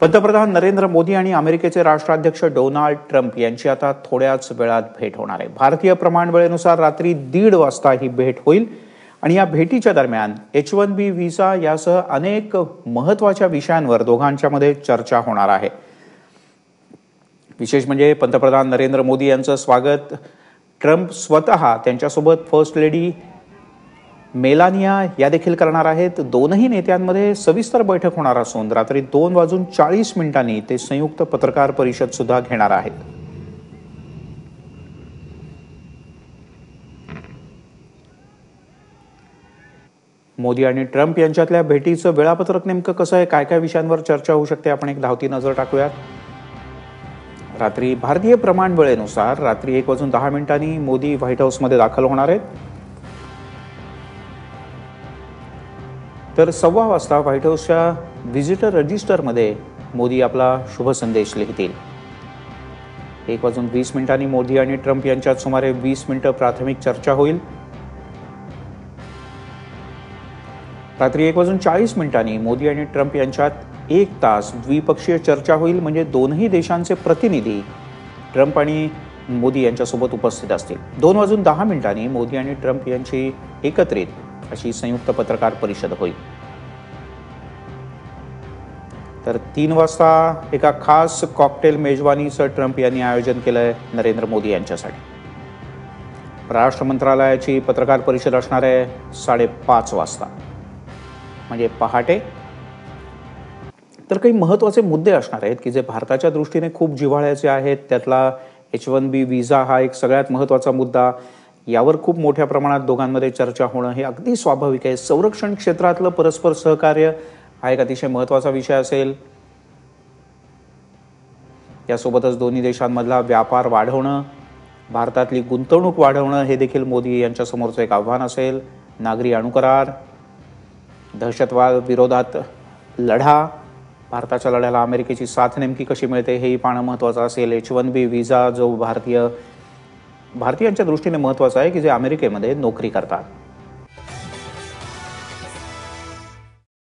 पंतप्रधान नरेंद्र मोदी आणि अमेरिकेचे राष्ट्राध्यक्ष डोनाल्ड ट्रम्प यांची आता थोड्याच वेळात भेट होणार आहे. भारतीय प्रमाण वेळेनुसार रात्री दीड वाजता ही भेट होईल आणि या भेटीच्या दरम्यान एच वन बी व्हिसा यासह अनेक महत्त्वाच्या विषयांवर दोघांच्या मध्ये चर्चा होणार आहे. विशेष म्हणजे पंतप्रधान नरेंद्र मोदी यांचं स्वागत. ट्रम्प स्वतः त्यांच्यासोबत फर्स्ट लेडी मेलानिया या देखील करणार आहेत. दोनही नेत्यांमध्ये सविस्तर बैठक होणार असून रात्री दोन वाजून चाळीस मिनिटांनी ते संयुक्त पत्रकार परिषद सुद्धा घेणार आहेत. मोदी आणि ट्रम्प यांच्यातल्या भेटीचं वेळापत्रक नेमकं कसं आहे? काय काय विषयांवर चर्चा होऊ शकते? आपण एक धावती नजर टाकूयात. रात्री भारतीय प्रमाण वेळेनुसार रात्री एक वाजून दहा मिनिटांनी मोदी व्हाईट हाऊसमध्ये दाखल होणार आहेत. तर सव्वा वाजता व्हाईट हाऊसच्या व्हिजिटर रजिस्टरमध्ये मोदी आपला शुभ संदेश लिहितील. एक वाजून वीस मिनिटांनी मोदी आणि ट्रम्प यांच्यात सुमारे वीस मिनिटं प्राथमिक चर्चा होईल. रात्री एक वाजून चाळीस मिनिटांनी मोदी आणि ट्रम्प यांच्यात एक तास द्विपक्षीय चर्चा होईल म्हणजे दोनही देशांचे प्रतिनिधी ट्रम्प आणि मोदी यांच्यासोबत उपस्थित असतील. दोन वाजून दहा मिनिटांनी मोदी आणि ट्रम्प यांची एकत्रित अशी संयुक्त पत्रकार परिषद होईल. तर तीन वाजता एका खास कॉकटेल मेजवानीचं ट्रम्प यांनी आयोजन केलंय नरेंद्र मोदी यांच्यासाठी. परराष्ट्र मंत्रालयाची पत्रकार परिषद असणार आहे साडेपाच वाजता. म्हणजे पहाटे. तर काही महत्त्वाचे मुद्दे असणार आहेत की जे भारताच्या दृष्टीने खूप जिव्हाळ्याचे आहेत त्यातला एच वन बी व्हिसा हा एक सगळ्यात महत्त्वाचा मुद्दा. यावर खूप मोठ्या प्रमाणात दोघांमध्ये चर्चा होणं हे अगदी स्वाभाविक आहे. संरक्षण क्षेत्रातलं परस्पर सहकार्य हा एक अतिशय महत्त्वाचा विषय असेल. यासोबतच दोन्ही देशांमधला व्यापार वाढवणं भारतातली गुंतवणूक वाढवणं हे देखील मोदी यांच्यासमोरचं एक आव्हान असेल. नागरी अणुकरार दहशतवाद विरोधात लढा भारताच्या लढ्याला अमेरिकेची साथ नेमकी कशी मिळते हेही पाहणं महत्त्वाचं असेल. एच वन बी व्हिजा जो भारतीय भारतीयांच्या दृष्टीने महत्त्वाचं आहे की जे अमेरिकेमध्ये नोकरी करतात.